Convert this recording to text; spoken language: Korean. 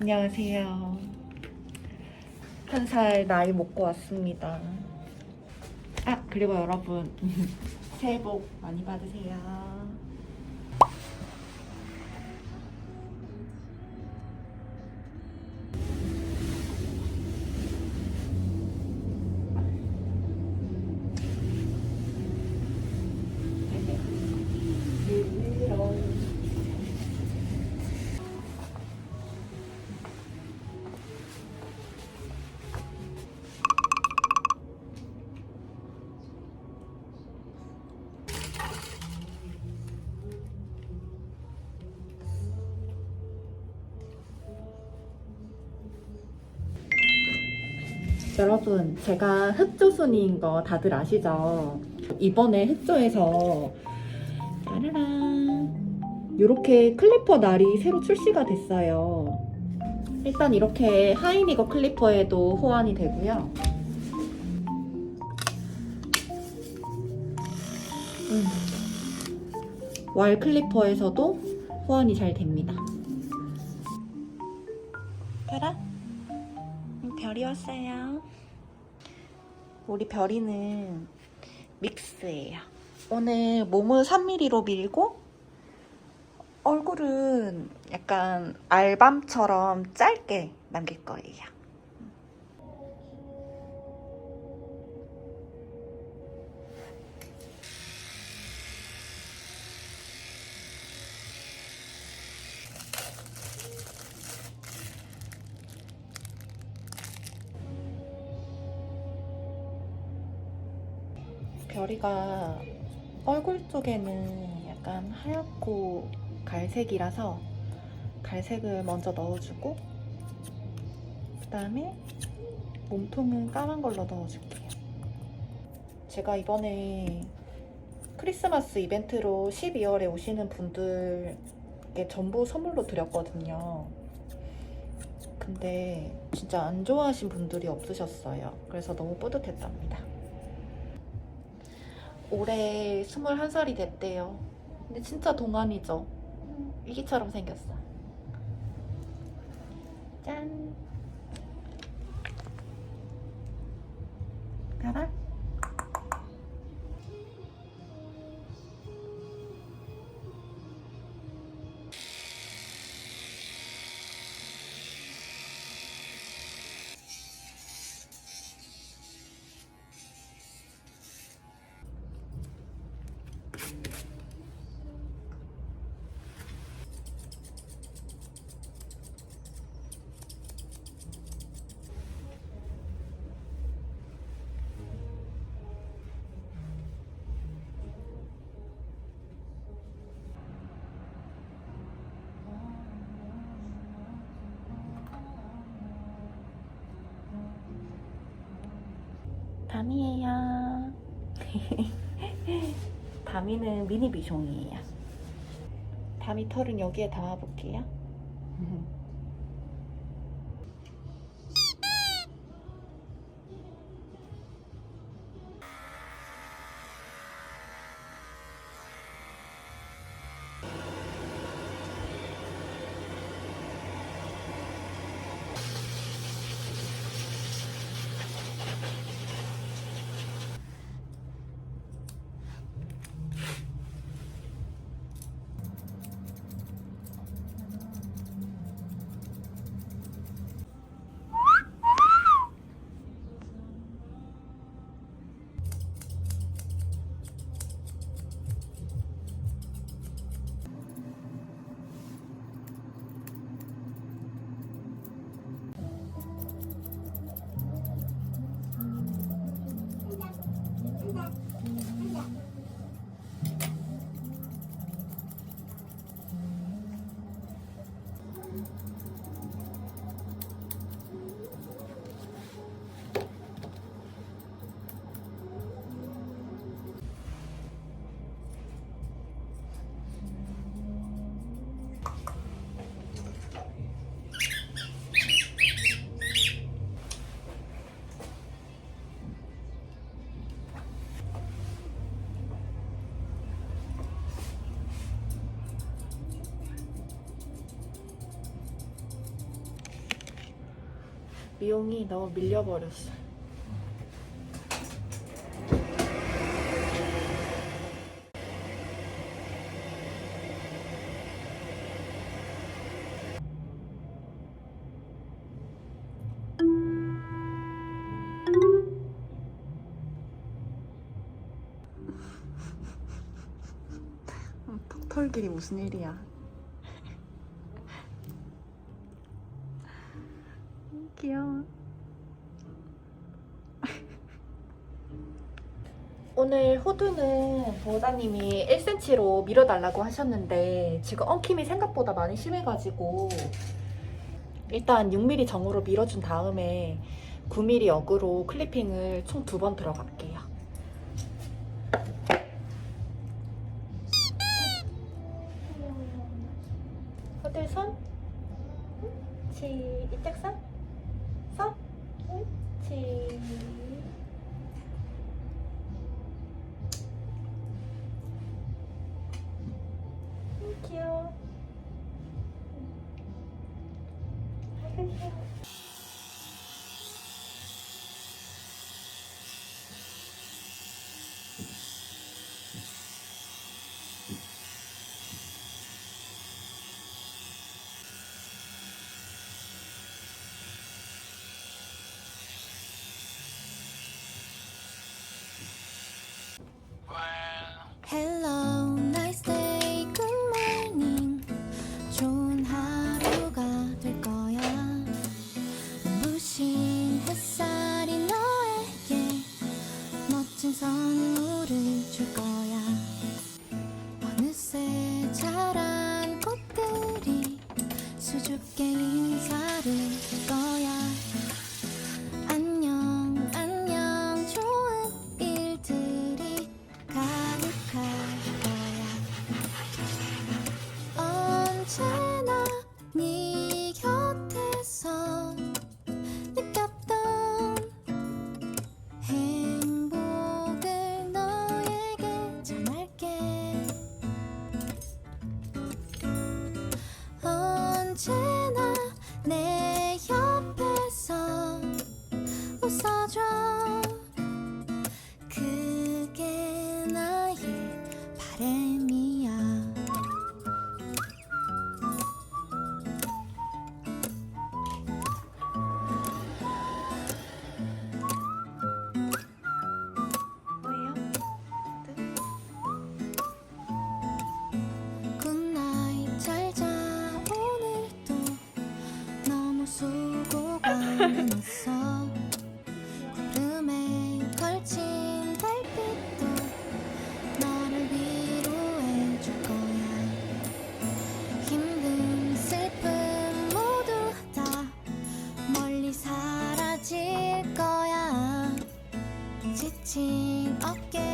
안녕하세요. 한 살 나이 먹고 왔습니다. 아, 그리고 여러분, 새해 복 많이 받으세요. 여러분, 제가 흑조순인 거 다들 아시죠? 이번에 흑조에서 짜라란 이렇게 클리퍼 날이 새로 출시가 됐어요. 일단 이렇게 하이니거 클리퍼에도 호환이 되고요. 음. 왈 클리퍼에서도 호환이 잘 됩니다. 별아? 별이 왔어요. 우리 별이는 믹스예요. 오늘 몸을 3mm로 밀고 얼굴은 약간 알밤처럼 짧게 남길 거예요. 별이가 얼굴 쪽에는 약간 하얗고 갈색이라서 갈색을 먼저 넣어주고 그 다음에 몸통은 까만 걸로 넣어줄게요. 제가 이번에 크리스마스 이벤트로 12월에 오시는 분들께 전부 선물로 드렸거든요. 근데 진짜 안 좋아하신 분들이 없으셨어요. 그래서 너무 뿌듯했답니다. 올해 21살이 됐대요. 근데 진짜 동안이죠. 일기처럼 생겼어. 짠. 가라. 밤이에요. 밤이는 미니 비숑이에요. 밤이 털은 여기에 담아볼게요. 미용이 너무 밀려버렸어. 턱털길이 무슨 일이야? 오늘 호두는 보호자님이 1cm로 밀어달라고 하셨는데 지금 엉킴이 생각보다 많이 심해가지고 일단 6mm 정으로 밀어준 다음에 9mm 역으로 클리핑을 총 두 번 들어갈게요. 호들 손, 치 손, 손, 치. change. 수고가 많았어 구름에 걸친 달빛도 너를 위로해 줄 거야. 힘듦 슬픔 모두 다 멀리 사라질 거야. 지친 어깨